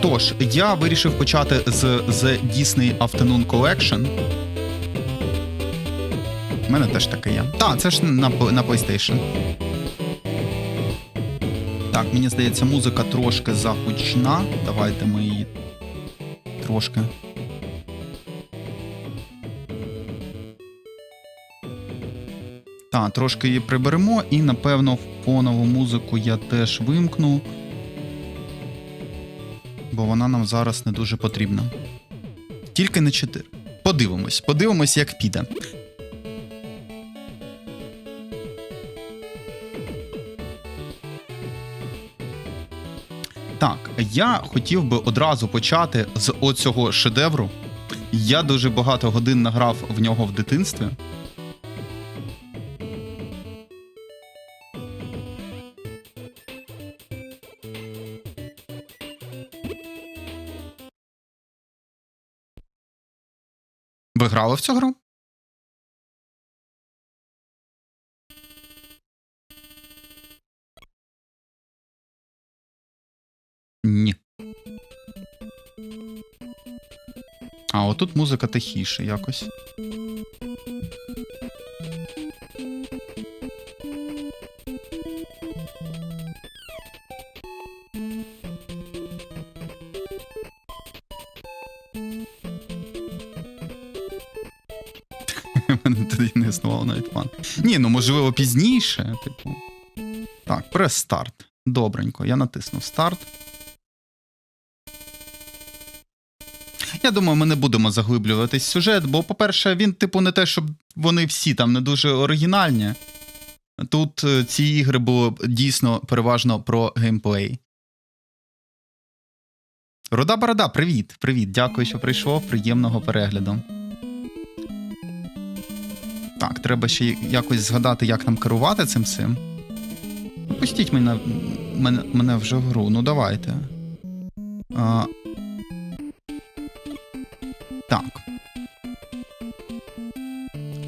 Тож, я вирішив почати з The Disney Afternoon Collection. У мене теж таке є. Так, це ж на, на PlayStation. Так, мені здається, музика трошки загучна. Давайте ми її трошки. Так, трошки її приберемо, і напевно фонову музику я теж вимкну. Бо вона нам зараз не дуже потрібна. Тільки не 4. Подивимось, подивимось, як піде. Так, я хотів би одразу почати з оцього шедевру. Я дуже багато годин награв в нього в дитинстві. Грали в цю гру? Ні. А отут музика тихіше якось. Мене тоді не існувало навіть план. Ні, ну можливо пізніше. Типу. Так, прес старт. Добренько, я натиснув старт. Я думаю, ми не будемо заглиблюватись сюжет, бо, по-перше, він, типу, не те, щоб вони всі там не дуже оригінальні. Тут е, ці ігри були дійсно переважно про геймплей. Руда Борода, привіт! Привіт! Дякую, що прийшов. Приємного перегляду. Так, треба ще якось згадати, як нам керувати цим. Ну, Пустіть мене, мене, мене вже в гру, ну давайте. А, так.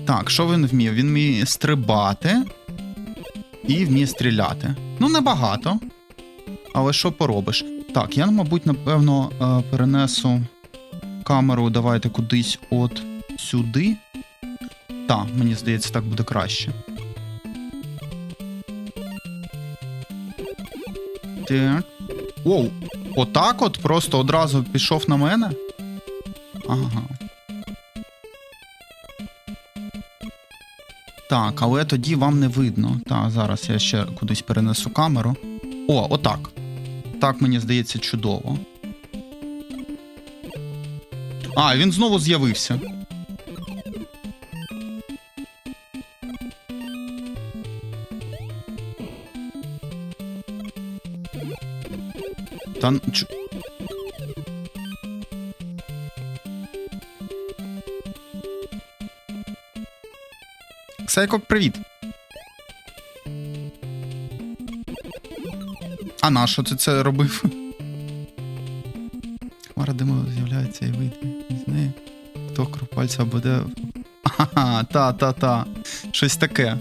Так, що він вміє? Він вміє стрибати і вміє стріляти. Ну, небагато. Але що поробиш? Так, я, мабуть, напевно, е, перенесу камеру, давайте кудись от сюди. Так, мені здається, так буде краще. Так. Оу, отак от просто одразу пішов на мене. Ага. Так, але тоді вам не видно. Так, зараз я ще кудись перенесу камеру. О, отак. Так, мені здається, чудово. А, він знову з'явився. Н- Сайкок, привіт. А на що ти це робив? Хмара диму з'являється і вийде з неї. Хто кропальця буде. Ага, та-та-та. Щось таке.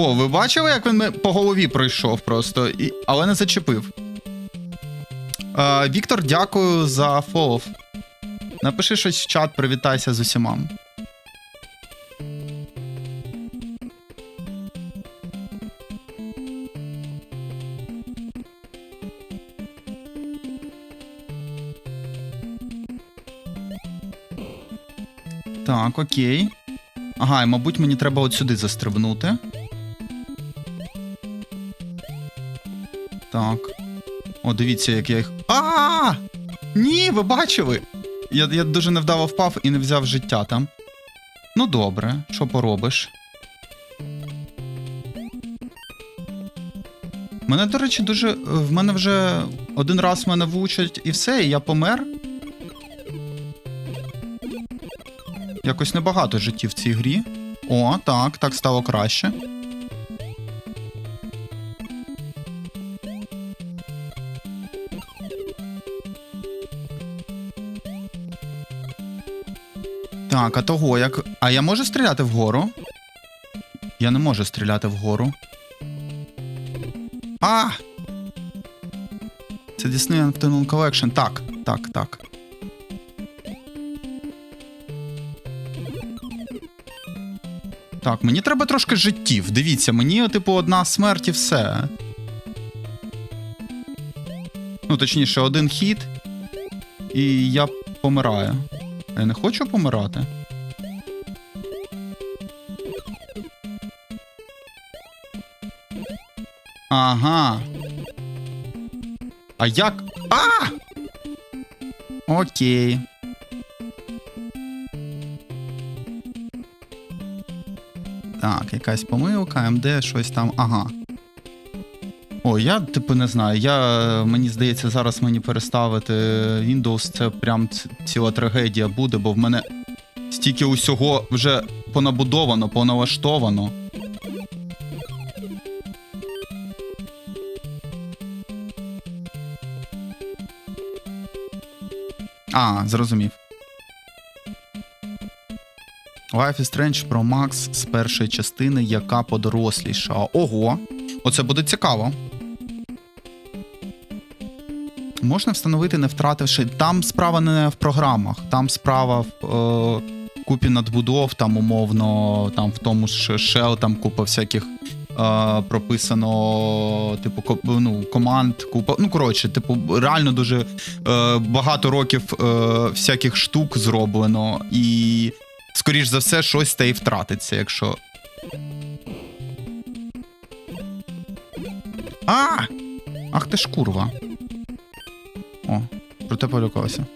О, ви бачили, як він по голові пройшов просто, і... але не зачепив. Е, Віктор, дякую за фолов. Напиши щось в чат, привітайся з усіма. Так, окей. Ага, і мабуть, мені треба от сюди застрибнути. Так. О, дивіться, як я їх. А! Ні, ви бачили? Я, я дуже невдало впав і не взяв життя там. Ну добре, що поробиш? Мене, до речі, дуже. В мене вже один раз мене влучать і все, і я помер. Якось небагато життів в цій грі. О, так, так стало краще. Так, а того як. А я можу стріляти вгору? Я не можу стріляти вгору. А! Це Disney Afternoon Collection. Так, так, так. Так, мені треба трошки життів. Дивіться, мені, типу, одна смерть і все. Ну, точніше, один хід, і я помираю. Я не хочу помирати. Ага. А як. А! Окей. Так, якась помилка, МД, щось там. Ага. Я, типу, не знаю. Я, мені здається, зараз мені переставити Windows це прям ціла трагедія буде, бо в мене стільки усього вже понабудовано, поналаштовано. А, зрозумів. Life is Strange про Макс з першої частини, яка подоросліша. Ого, оце буде цікаво. Можна встановити, не втративши. Там справа не в програмах, там справа в е, купі надбудов, там умовно, там в тому ж Shell, там купа всяких е, прописано, типу, ну, команд, купа. Ну, коротше, типу, реально дуже е, багато років е, всяких штук зроблено, і, скоріш за все, щось та й втратиться, якщо. А! Ах ти ж курва. О, проте полюкався.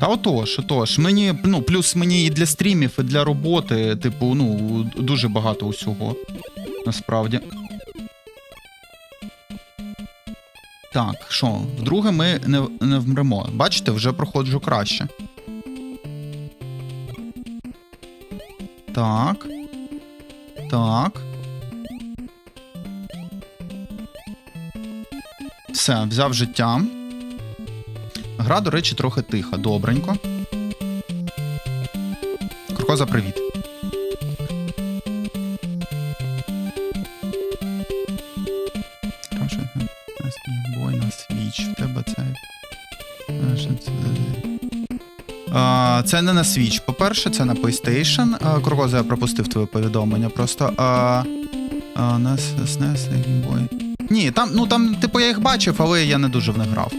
Та отож, отож. Мені, ну, плюс мені і для стрімів, і для роботи, типу, ну, дуже багато усього. Насправді. Так, що, вдруге ми не, не вмремо. Бачите, вже проходжу краще. Так. Так. Все, взяв життя. Гра, до речі, трохи тиха. Добренько. Крокоза, привіт. Це не на Switch. По-перше, це на PlayStation. А, Крокоза, я пропустив твоє повідомлення. Просто. А, а, на SNES, Boy. Ні, там, ну там, типу, я їх бачив, але я не дуже в них грав.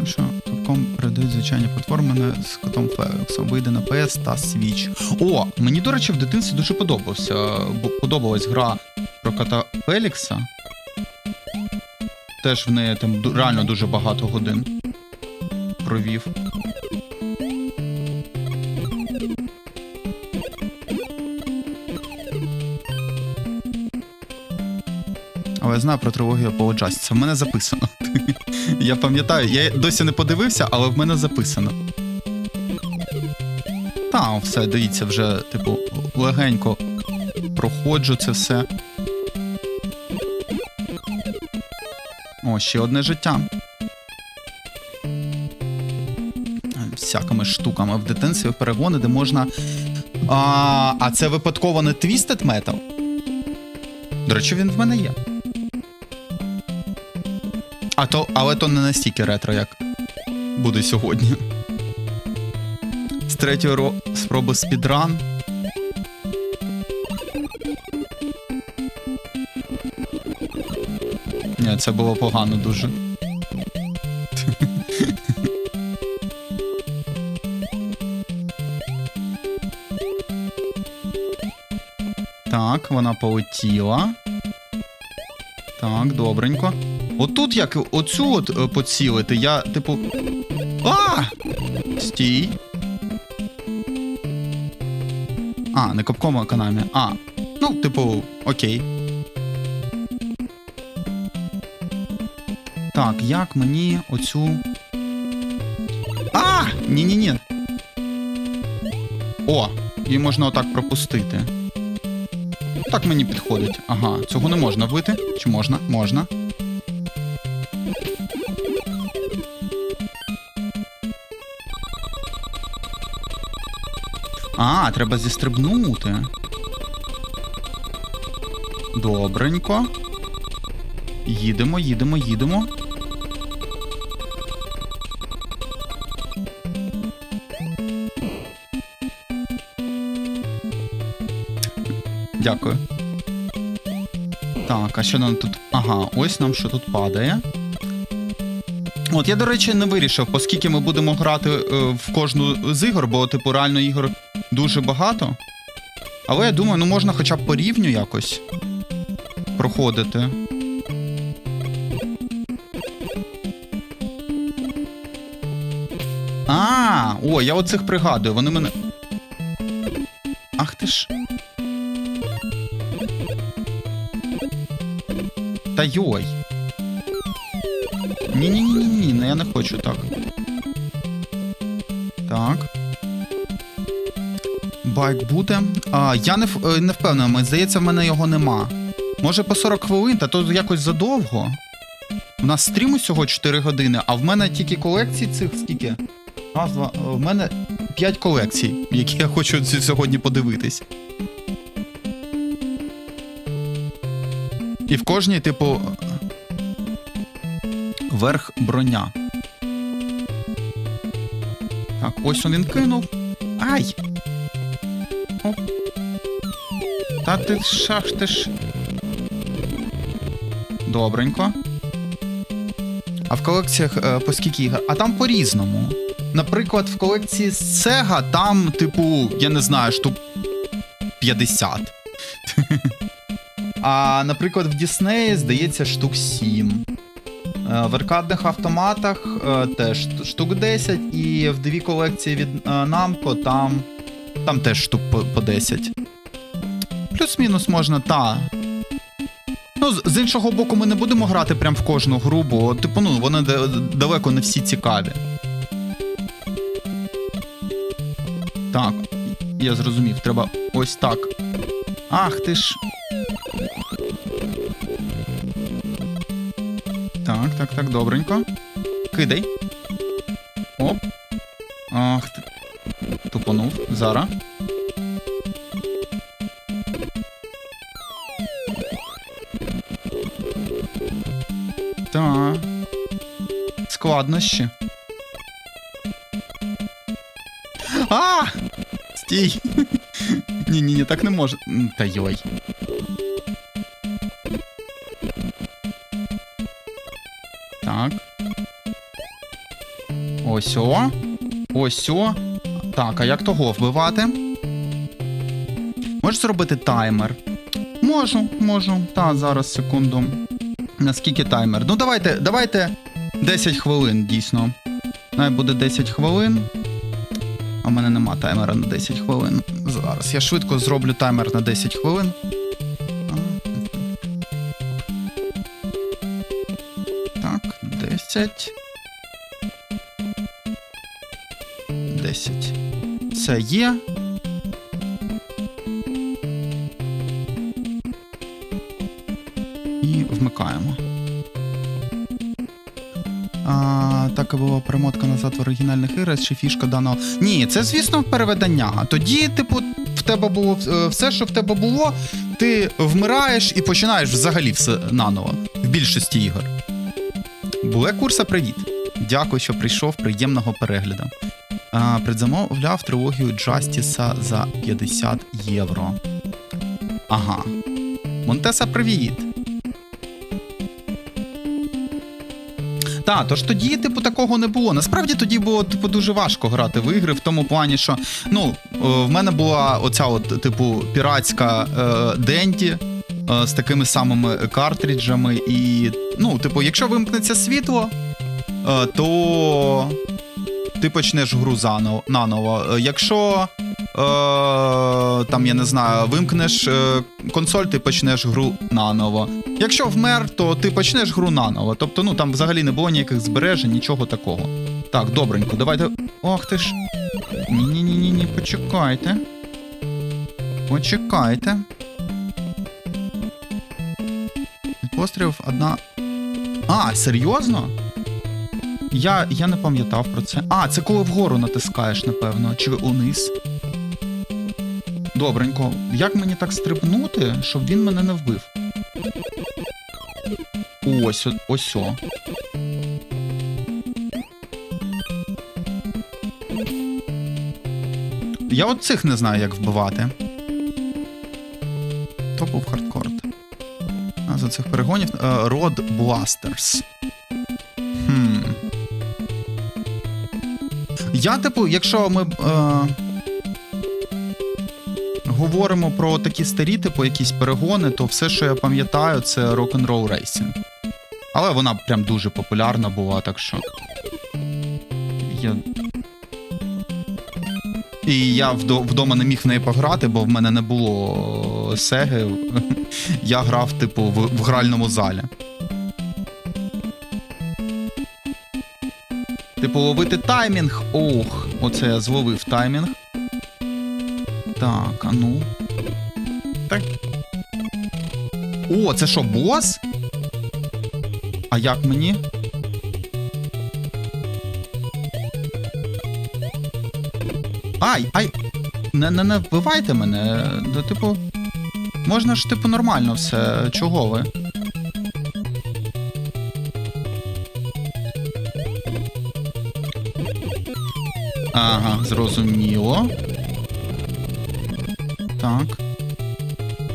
Ну Що, Capcom передають звичайні платформи на- з котом Флексом. Вийде на PS та Switch. О, мені, до речі, в дитинстві дуже подобався. Подобалась гра про кота Фелікса. Теж в неї там реально дуже багато годин провів. Але я знаю про Apollo Justice. Це в мене записано. Я пам'ятаю, я досі не подивився, але в мене записано. Та, все, дивіться, вже, типу, легенько проходжу це все. Ще одне життя. Всякими штуками в дитинстві перегони, де можна. А, а це випадково не Twisted Metal? До речі, він в мене є. А то, але то не настільки ретро, як буде сьогодні. З третьої ро... спроби спідран. Це було погано дуже. Так, вона полетіла. Так, добренько. Отут як оцю от е, поцілити, я, типу. А! Стій. А, не копкома канамі. А. Ну, типу, окей. Так, як мені оцю. А! Ні-ні-ні. О, її можна отак пропустити. Так мені підходить. Ага, цього не можна вбити. Чи можна? Можна. А, треба зістрибнути. Добренько. Їдемо, їдемо, їдемо. Дякую. Так, а що нам тут? Ага, ось нам що тут падає. От я, до речі, не вирішив, оскільки ми будемо грати е, в кожну з ігор, бо, типу, реально ігор дуже багато. Але я думаю, ну можна хоча б по рівню якось проходити. А, о, я оцих пригадую, вони мене. Та йой. Ні-ні-ні, ні, я не хочу так. Так. Байк буде. А, я не, е, не впевнений, здається, в мене його нема. Може по 40 хвилин, та то якось задовго. У нас стрім усього 4 години, а в мене тільки колекцій цих скільки? Раз, е, В мене 5 колекцій, які я хочу сьогодні подивитись. І в кожній, типу. Верх броня. Так, ось він кинув. Ай! Оп. Та ти шах ти ж. Добренько. А в колекціях е, по скільки ігор? А там по-різному. Наприклад, в колекції Sega там, типу, я не знаю, штук 50. А, наприклад, в Діснеї, здається, штук 7. Е, В аркадних автоматах е, теж штук 10, і в дві колекції від е, Namco там, там теж штук по, по 10. Плюс-мінус можна, та. Ну, з іншого боку, ми не будемо грати прям в кожну гру, бо, типу, ну, вони далеко не всі цікаві. Так, я зрозумів, треба ось так. Ах ти ж. Так, так, добренько. Кидай. Оп. Ах ти. Тупонув. Зараз. Так. Складнощі. А! Стій! Ні, ні, ні, так не може. Та йой. Ось о. Ось о. Так, а як того вбивати? Можеш зробити таймер? Можу, можу. Та, зараз, секунду. Наскільки таймер? Ну, давайте, давайте 10 хвилин, дійсно. Най буде 10 хвилин. А в мене нема таймера на 10 хвилин. Зараз я швидко зроблю таймер на 10 хвилин. Так, 10. 10. Це є. І вмикаємо. А, так і була перемотка назад в оригінальних іграх, чи фішка даного. Ні, це, звісно, переведення. Тоді, типу, в тебе було е, все, що в тебе було, ти вмираєш і починаєш взагалі все наново в більшості ігор. Буле курса, привіт. Дякую, що прийшов. Приємного перегляду. Предзамовляв трилогію Джастіса за 50 євро. Ага. Монтеса, привіт. Та, тож тоді, типу, такого не було. Насправді тоді було, типу, дуже важко грати в ігри в тому плані, що ну, е, в мене була оця, от, типу, піратська е, Денті е, з такими самими картриджами. І, ну, типу, якщо вимкнеться світло, е, то ти почнеш гру заново наново. Е, Якщо е, там, я не знаю, вимкнеш е, консоль, ти почнеш гру наново. Якщо вмер, то ти почнеш гру наново. Тобто, ну там взагалі не було ніяких збережень, нічого такого. Так, добренько, давайте. Ох ти ж. Ні-ні-ні, ні, почекайте. Почекайте. Від Пострілів одна. А, серйозно? Я, я не пам'ятав про це. А, це коли вгору натискаєш, напевно, чи униз. Добренько. Як мені так стрибнути, щоб він мене не вбив? Ось, ось. о. Я от цих не знаю, як вбивати. То був хардкорд. А за цих перегонів. е, Род Бластерс. Я, типу, якщо ми. Е, говоримо про такі старі, типу, якісь перегони, то все, що я пам'ятаю, це Rock'n'Roll Racing. Але вона прям дуже популярна була, так що. Я... І я вдома не міг в неї пограти, бо в мене не було сеги. Я грав, типу, в, в гральному залі. Типу, ловити таймінг. Ох, оце я зловив таймінг. Так, а ну. Так. О, це що, бос? А як мені? Ай, ай! Не, не, не вбивайте мене. Типу. Можна ж, типу, нормально все. Чого ви? Ага, зрозуміло. Так.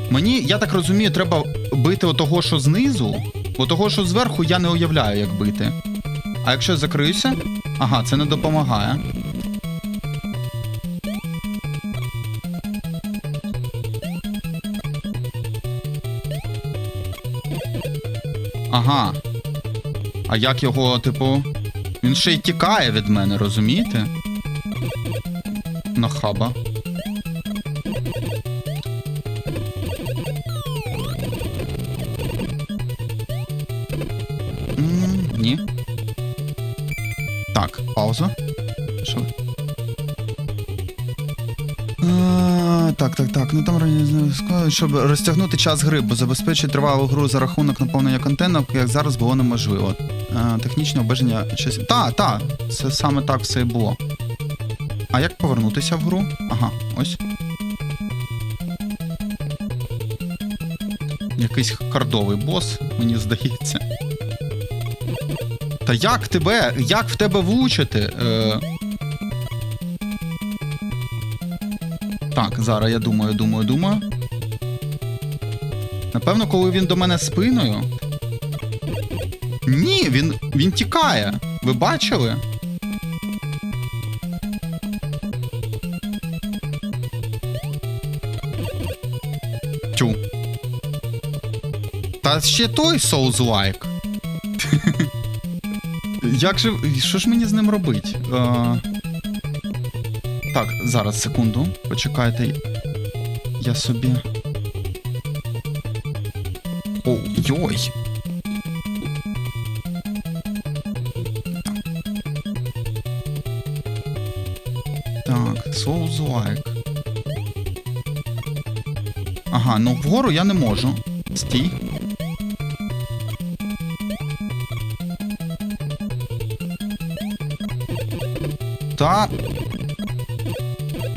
Мені, я так розумію, треба бити отого, що знизу, бо того, що зверху, я не уявляю, як бити. А якщо я закриюся? Ага, це не допомагає. Ага. А як його, типу. Він ще й тікає від мене, розумієте? Нахаба. М, Ні. Так, пауза. Що? Так, так, так. Ну там щоб розтягнути час гри, бо забезпечити тривалу гру за рахунок наповнення контенту, як зараз було неможливо. Технічне обмеження щось. Та, та, це саме так все і було. А як повернутися в гру? Ага, ось. Якийсь кардовий бос, мені здається. Та як тебе? Як в тебе влучити? Е... Так, зараз я думаю, думаю, думаю. Напевно, коли він до мене спиною. Ні, він, він тікає. Ви бачили? Тю. Та ще той Souls-like. Як же. Що ж мені з ним робить? Е... Так, зараз, секунду. Почекайте. Я собі. О, йой. Так, Souls-like. Ага, ну вгору я не можу. Стій. Та.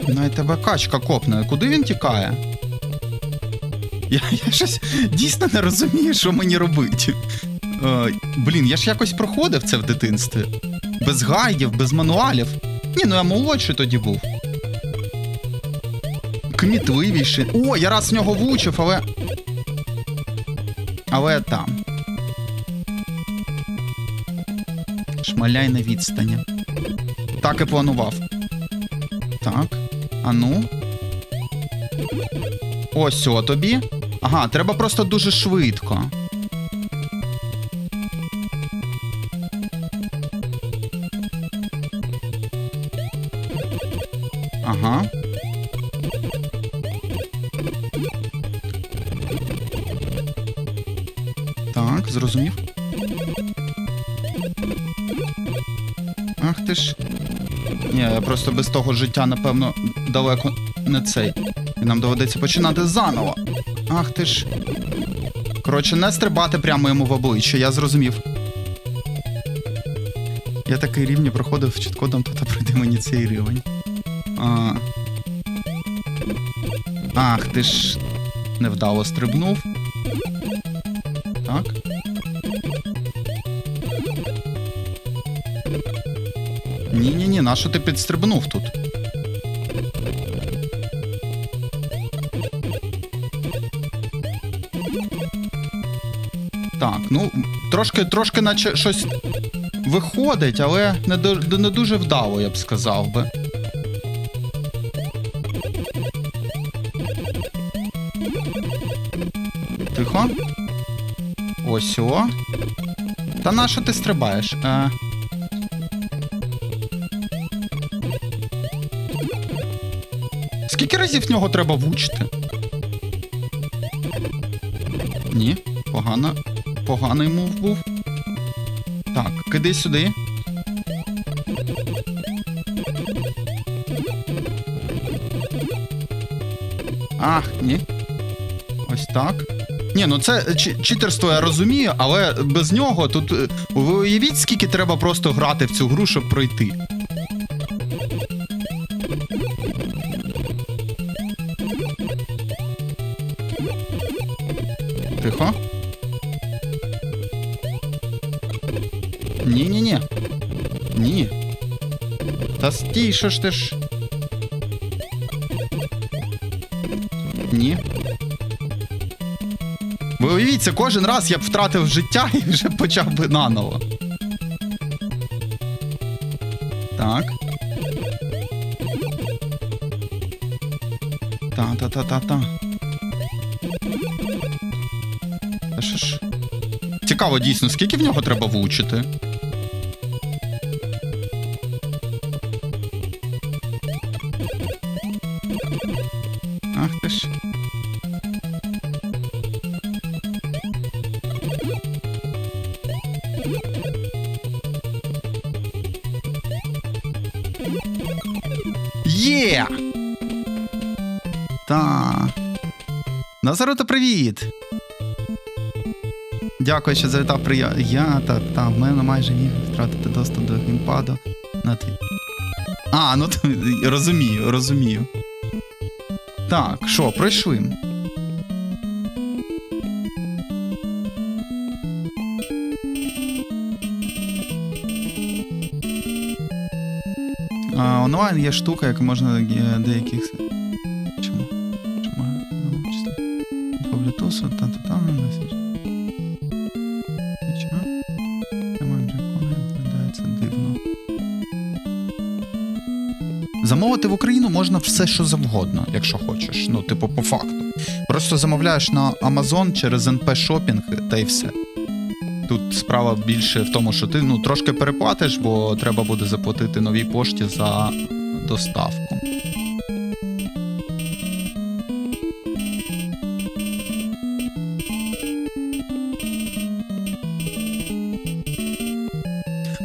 Най тебе качка копне. Куди він тікає? Я, я щось дійсно не розумію, що мені робити. Е, блін, я ж якось проходив це в дитинстві. Без гайдів, без мануалів. Ні, ну я молодший тоді був. Кмітливіший. О, я раз в нього влучив, але. Але там. Шмаляй на відстані. Так і планував. Так. А ну. Ось о тобі. Ага, треба просто дуже швидко. Так, зрозумів. Ах ти ж. Ні, я просто без того життя, напевно, далеко не цей. І нам доведеться починати заново. Ах ти ж. Коротше, не стрибати прямо йому в обличчя, я зрозумів. Я такий рівні проходив чіткодом, то пройде мені цей рівень. А... Ах, ти ж невдало стрибнув. Нащо ти підстрибнув тут? Так, ну, трошки, трошки наче щось виходить, але не, до- не дуже вдало, я б сказав би. Тихо. Ось о. Та на що ти стрибаєш? Е... Скільки разів в нього треба влучити? Ні, погано. Поганий мув був. Так, киди сюди. Ах, ні. Ось так. Ні, ну це чи- читерство я розумію, але без нього тут. е, Ви уявіть, скільки треба просто грати в цю гру, щоб пройти. Стій, що ж ти ж. Ні. Ви уявіть, це кожен раз я б втратив життя і вже почав би наново. Так. Та-та-та-та-та. Та що ж? Цікаво, дійсно, скільки в нього треба влучити? Назаруто, привіт! Дякую, що завітав прия... Я та, та в мене майже ніг втратити доступ до геймпаду на твій. А, ну розумію, розумію. Так, що, пройшли. А, онлайн є штука, яка можна е, деяких. Меседж. Хоча. Прямо вже коли дивно. Замовити в Україну можна все, що завгодно, якщо хочеш. Ну, типу, по факту. Просто замовляєш на Amazon через NP Shopping та й все. Тут справа більше в тому, що ти ну, трошки переплатиш, бо треба буде заплатити новій пошті за доставку.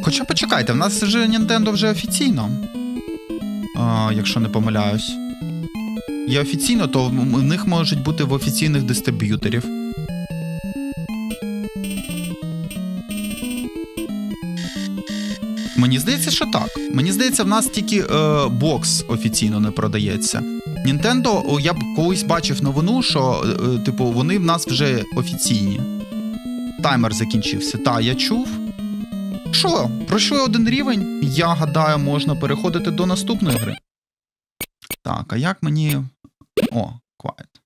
Хоча почекайте, в нас же Nintendo вже офіційно. А, якщо не помиляюсь. Є офіційно, то в них можуть бути в офіційних дистриб'юторів. Мені здається, що так. Мені здається, в нас тільки е, бокс офіційно не продається. Nintendo, я б колись бачив новину, що е, типу, вони в нас вже офіційні. Таймер закінчився. Та, я чув. Що, пройшли один рівень? Я гадаю, можна переходити до наступної гри. Так, а як мені. О, Quiet.